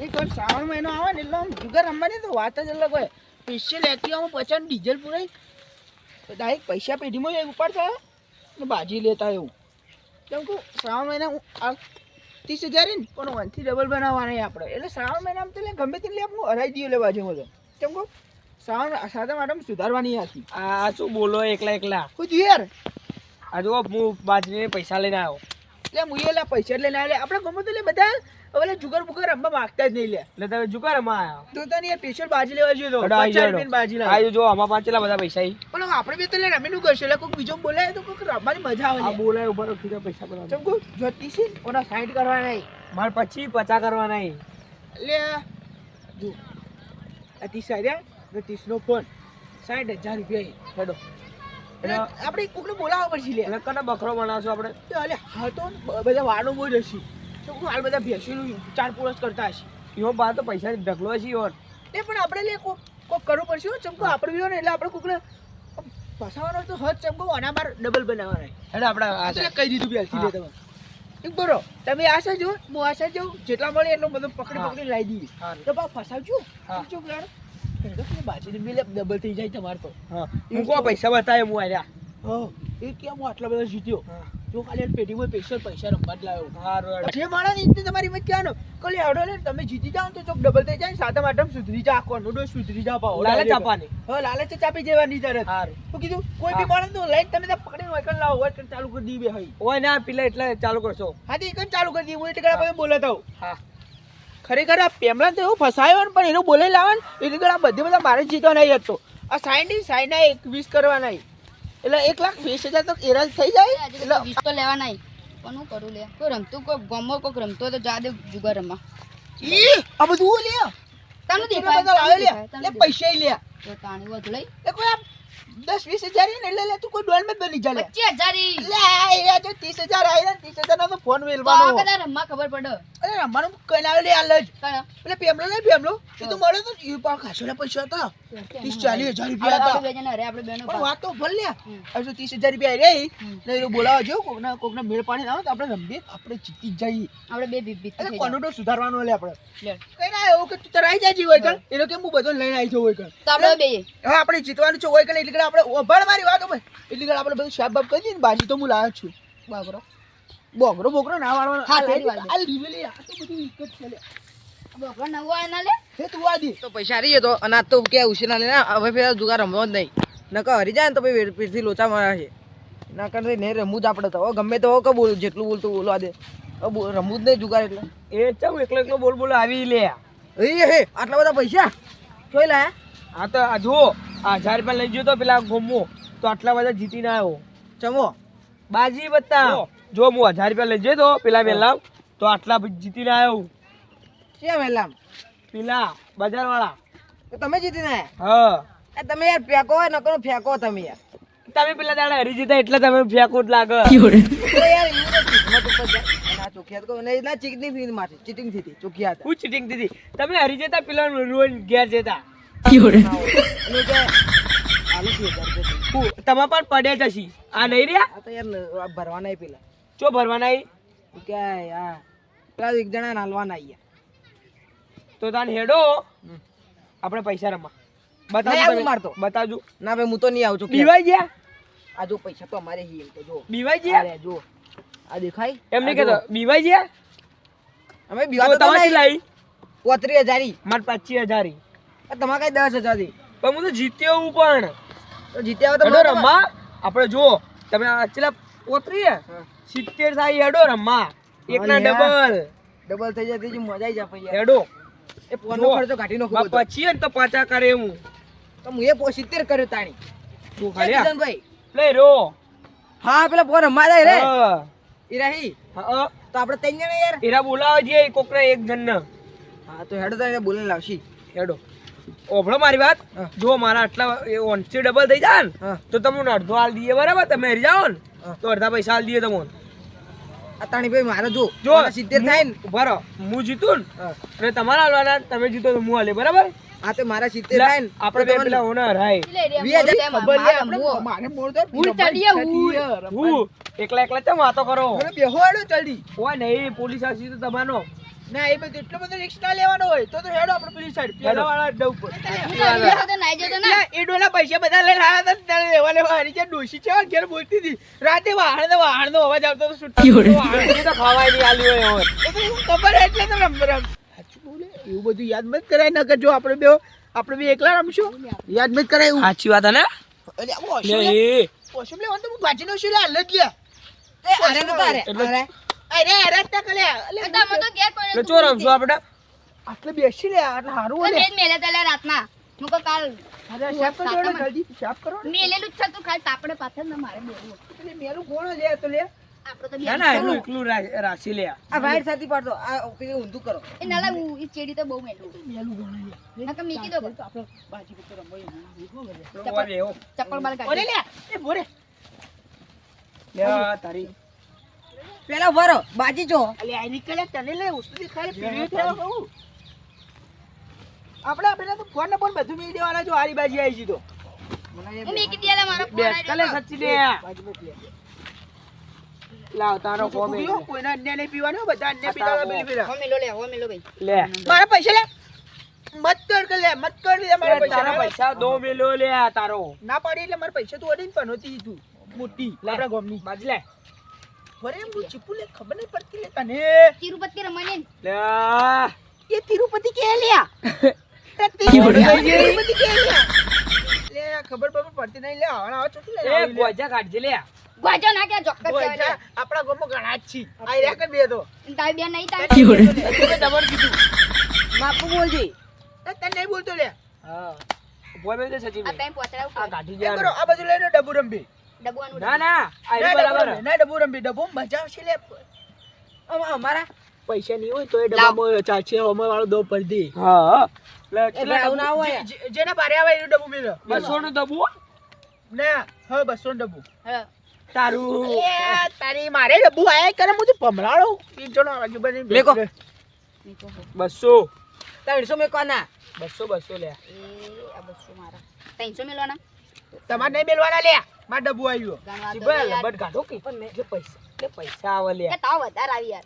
ખરેખર શ્રાવણ મહિનો આવે ને એટલે આમ જુગાર રમવાની તો વાત જ અલગ હોય. સ્પેશિયલ એક્ટિવામાં પછી ડીઝલ પુરાઈ ડાયરેક્ટ પૈસા પેઢીમાં ઉપાડતા ને બાજી લેતા એવું. કેમ કે શ્રાવણ મહિના હું આ ત્રીસ હજાર ને પણ વનથી ડબલ બનાવવાના આપણે. એટલે શ્રાવણ મહિનામાં તો ગમે તે લે આપણું હરાઈ દઈએ લેવા બાજુ તો કેમ કે શ્રાવણ સાથે માટે સુધારવાની હતી. આ શું બોલો એકલા એકલા? કોઈ યાર? આ જો હું બાજરીને પૈસા લઈને આવ્યો. લે મુએ લે પૈસા ના લે. આપણે ગમે તો લે બધા હવે લે જુગાર બુગાર રમવા માંગતા જ નહીં લે. એટલે તમે જુગારમાં આવ્યા તો તને યાર સ્પેશિયલ બાજી લેવા જોઈએ તો. પચાસ બાજી લાવે. આ જો આમાં પાંચેલા બધા પૈસા આવી પણ આપણે બે તો લે રમીનું કરશે? એટલે કોઈ બીજો બોલાય તો કોઈ રમવાની મજા આવે આ લે. બોલાય ઉપર ઉઠી પૈસા બોલાવ ચમ કહું, જો ત્રીસ છે? ને, ઓના સાઈઠ કરવા નહીં. માર પછી પચા કરવાના નહીં. લે જો. આ ત્રીસ આવ્યા ને ફોન. સાઠ હજાર રૂપિયા એ. હેડો એટલે આપણે કોકને બોલાવવા પડશે લે. એટલે બકરો બનાવશો આપણે. અલે હા તો બધા વાળો બહુ જશે તો હાલ બધા ભેંસીનું ચાર પુરસ કરતા હશે. એવો બા તો પૈસા ઢગલો છે ઈવો. એ પણ આપણે લે કોક કોક કરવું પડશે ચમકો આપણે બી હોય ને એટલે આપણે કોકને ફસાવાનો તો હદ ચમકો આના બાર ડબલ બનાવવાના એટલે આપણે આ આ તો લે કહી દીધું બેલથી લે તમે એક બરો તમે આશા જો હું આશા જાઉં જેટલા મળે એટલો બધો પકડી પકડી લાવી દઈએ. તો બા ફસાવજો. હા. યાર બાજુની મિલે ડબલ થઈ જાય તમારે તો. હું. કહો પૈસા બતાવે હું આર્યા એ કેમ આટલા બધા જીત્યો? જો ખાલી પેટીમાં સ્પેશિયલ પૈસા રમવા જ લાવ્યો. જે તમારી મત કહેવાનો કોલે લે તમે જીતી જાઓ ને તો ચોક ડબલ થઈ જાય ને સાતમ આઠમ સુધરી જા આખો અનુડો સુધરી જા લાલચ આપવાની. હા લાલચ જ આપી દેવાની તરત. શું કીધું કોઈ બી. માણસનું લઈને તમે પકડીને વાયકણ લાવો ચાલુ કરી દી હોય. ઓય ના પેલા એટલે ચાલુ કરશો. હા તો એકન ચાલુ કરી દી હું એટલે કડા બોલાતા હા. ખરેખર આ પેમલા તો એવું ફસાયો ને પણ એનું બોલે લાવે ને એટલે આ બધી બધા મારે જીતો નહીં હતો. આ સાઈડ સાઈડ ના એકવીસ નહીં. એટલે એક લાખ વીસ હજાર તો એરાજ થઈ જાય. એટલે વીસ તો લેવા નહીં. પણ હું કરું લે. કોઈ રમતું કોઈ ગમો કોઈક રમતો તો જા દે જુગાર રમવા. આ બધું લે તમને દેખાય લે. પૈસા લે તો તાણી વધુ લઈ. એ કોઈ આમ દસ વીસ હજાર ને એટલે લે તું કોઈ ડોલમાં બની જા લે પચીસ હજાર લે એ જો ત્રીસ હજાર આવી ને ત્રીસ હજાર નો તો ફોન મેલવાનો રમવા ખબર પડે. અરે રમવાનું કઈ ના લે આલ જ? એટલે પેમલો ને પેમલો એ તો મળે તો એ પણ ખાસેલા પૈસા હતા. ત્રીસ ચાલીસ હજાર રૂપિયા હતા. અરે આપણે બેનો વાત તો ભલ. લે હમ. હવે જો ત્રીસ હજાર રૂપિયા રહી. ને એ બોલાવા જો કોકના કોકના મેળ પાણી ના આવે તો આપણે રમીએ આપણે જીતી જઈએ. આપણે બે બીબી એટલે કોનોડો સુધારવાનો લે આપણે. કઈ ના એવું કે તું જાય હોય કણ એનો કેમ હું બધો લઈને આવી હોય કણ તો આપણે બે હવે આપણે જીતવાનું છે હોય કણ એટલે આપણે ઓભાળ મારી વાત હોય એટલે કણ આપણે બધું બાબ કરી દઈએ ને બાજી તો હું લાવ્યો છું. બોગરો બોગરો ના વાળવાનો. હા, આ તારી આ તો બધું એક છે લે. નવો આ લે? હે તું આ તો પૈસા રહી તો અનાજ તો કે ઉછીના લે હવે ફેર જુગાર રમવો જ નહીં. નકર હરી જાય ને તો ભાઈ પીરથી લોચા મારા છે. નકર તો નહીં રમવું જ આપણે તો. ગમે તો કે બોલ જેટલું બોલતું બોલવા દે. રમવું જ નહીં જુગાર એટલે. એ ચમ એકલો એકલો બોલ બોલ આવી લે. એ હે આટલા બધા પૈસા? જોઈ લાયા હા. તો આ જુઓ આ હજાર રૂપિયા લઈ ગયો તો પેલા ગોમો. તો આટલા બધા જીતી ના આવ્યો. ચમો. બાજી બતા જો હું હજાર રૂપિયા લઈ ગયો તો પેલા વેલા તો આટલા જીતી ના આવ્યો. ક્યાં વહેલામ પેલા બજાર વાળા તમે જીતી ના હા? એ તમે યાર ફેંકો હોય નકરો ફેંકો તમે યાર. તમે પેલા દાડા હરી જીતા એટલે તમે ફેંકો જ લાગે. યાર કિસ્મત ઉપર જાય. અને આ ચોખિયાત કો ને ના ચીકની ફી માથે ચીટિંગથી ચોખિયાત હું ચીટિંગથી તમે હરી જતા પેલા રોજ ઘેર જતા. તમા થી પર પડ્યા જશી આ નહીં રહ્યા? આ તો યાર ભરવાના પેલા. ચો ભરવાના? કે આ પેલા એક જણા નાલવાના આયા. તો તાન હેડો. આપણે પૈસા રમવા. બતાવજો મારતો. બતાવજો. ના ભાઈ હું તો નહીં આવું છું બીવાઈ ગયા? આ જો પૈસા તો અમારે હી તો જો. બીવાઈ ગયા? જો. આ દેખાય? એમ નહીં કહેતો જો. બીવાઈ ગયા અમે બીવા તો તમારી લાવી? પોત્રીસ હજારી મારે પચીસ હજારી તમારે કઈ દસ હજારથી પણ હું તો જીત્યો હું પણ. તો જીત્યા તો મને રમવા. આપણે જો તમે ચેલા હે? સિત્તેર થાય હેડો રમવા. એક ના ડબલ. ડબલ થઈ જાય મજા આવી જાય પછી. હેડો. એ પોનો ખર્ચો કાઢી નાખો પછી તો પાછા કરે હું. તો હું એ સિત્તેર કર્યો તાણી. તું ખાલી ભાઈ લઈ રો હા પેલા ફોન રમવા જાય રે. હા. ઈ હા તો આપણે ત્રણ જણા યાર. ઈરા બોલાવે જે કોકને એક જણ ને હા તો હેડો તને બોલીને લાવશી. હેડો. ઓભળો મારી વાત. જો મારા આટલા ઓનસી ડબલ થઈ જાય ને તો તમને અડધો હાલ દઈએ બરાબર? તમે હરી જાઓ ને. તો અડધા પૈસા હાલ દઈએ તમને. અતાણી ભાઈ મારે જો. જો સિત્તેર થાય ને. ઊભા રહો. હું જીતું ને. અને તમારા હાલવાના તમે જીતો તો હું હાલે બરાબર? આ તો મારા સિત્તેર થાય ને આપણે બે પેલા ઓનર હાય ખબર લે આપણે મારે મોડ તો ઉડ ચડીએ. હું. એકલા એકલા ચમ વાતો કરો? અરે બેહો જલ્દી ઓય નહીં પોલીસ આવશે તો તમારો. ના એ બધું એટલો બધો રિસ્ક ના લેવાનો હોય તો તો હેડો આપણે પેલી સાઈડ પેલા વાળા અડ્ડા ઉપર હું એ ડોલા પૈસા બધા લઈ લાવ્યા હતા ત્યારે લેવા લેવા હારી ડોશી છે ઘેર બોલતી હતી. રાતે વાહણ ને વાહણ નો અવાજ આવતો તો સુટ્ટા વાહણ એ તો ખાવાય નહીં આલ્યું હોય એ તો ખબર એટલે તો રમ રમ. એવું બધું યાદ મત કરાય નકર જો આપણે બે આપણે બે એકલા રમશું. યાદ મત કરાય એવું. સાચી વાત હે ને? અરે વોશરૂમ લે લે- એ. વોશરૂમ લેવાનું તો હું ભાજીનો શું લે હાલ જ લે. એ અરે નતા અરે. અરે અરે અરે જ ના અલે તો અમે તો ઘેર કોઈ ચો રમશું આપણે? આટલે બેસી લે આટલે હારું જ મેલે તલે રાતના. હું કહું કાલ અરે શેપ કરો જલ્દી શેપ કરો મેલેલું જ છે તું ખાલી તાપડે પાછળ ને મારે બોલવું એટલે મેલું કોણ લે તો લે. તો ના ના એકલું એકલું રા- લે. આ વાઈટ સાથી પાડતો આ પેલી ઊંધું કરો. એ ચેડી તો બહુ મેલું. મેલું મીકી દો બાજી પર. પેલો ઓરે લે એ ભોરે લે તારી. પેલા વરો બાજી જો. અલે આ નીકળે તને લે ઉસ્તી ખાલી પીવી થયો કહું આપણે આપણે તો ફોન ને ફોન બધું મેળ દેવાના જો હારી બાજી આવી જી તો. હું મીકી દે મારો ફોન. સચ્ચી બાજી મોકલી. આપે. લાવ તારો કોમે કોઈના અન્ય નહીં પીવાનો? બધા અન્ય પીતા હોય પેલી લો મેલો લે હો લો ભાઈ. લે. મારા પૈસા લે. મત કર કે લે મત કર લે મારા લે, પૈસા તારા પૈસા દો મેલો લે તારો. ના પાડી એટલે મારા પૈસા તું પણ હતી તું મોટી આપણા ગામની. બાજ લે. વરે હું ચીપુ લે ખબર નહીં પડતી લે તને. તિરુપતિ ને. લે. એ તિરુપતિ કે લ્યા તિરુપતિ કે લ્યા લે? ખબર પડતી નહીં. લે આવા આવા ચોથી લે એ ગોજા કાઢજે લે. ગોજો ના કે ચોક્કસ ઓય, આપડા ગોમો ઘણા જ છી આઈ રે કે બે તો. તારી બેન નહીં તારી તમે દબર કીધું. માપુ બોલજી. એ તને નહીં બોલતો લે. હા. બોય બે દે સચિન આ ટાઈમ પહોંચાડવું આ ગાડી જા કરો આ બાજુ લઈને ડબુ રંબી ડબુવાનું ના ના. આ ના રહ્યું ડબ્બુ બરાબર. ના ડબુ રંબી ડબુ મજા આવશે લે. અમારા પૈસા નહીં હોય તો એ. ડબ્બામાં ચાચી અમે વાળો દો પર દે. હા. લે એટલે ના હોય જેના બારે આવે એનું ડબ્બુ મેલો. બસો નું ડબ્બુ ના હા બસો નું ડબ્બુ. હવે તારું. એ તારી મારે ડબ્બુ આયા કરે હું તો ભમરાડો તીન જણો આજુબાજુ મેકો. બસો. ત્રણસો મેં કોના બસો બસો લે. એ બસો મારા. ત્રણસો મેલવાના? તમારે નહીં મેલવાના લે માર ડબ્બુ આવ્યું જીભા કાઢો કે પણ મેં પૈસા પૈસા આવે લે તાવ વધારે આવી યાર.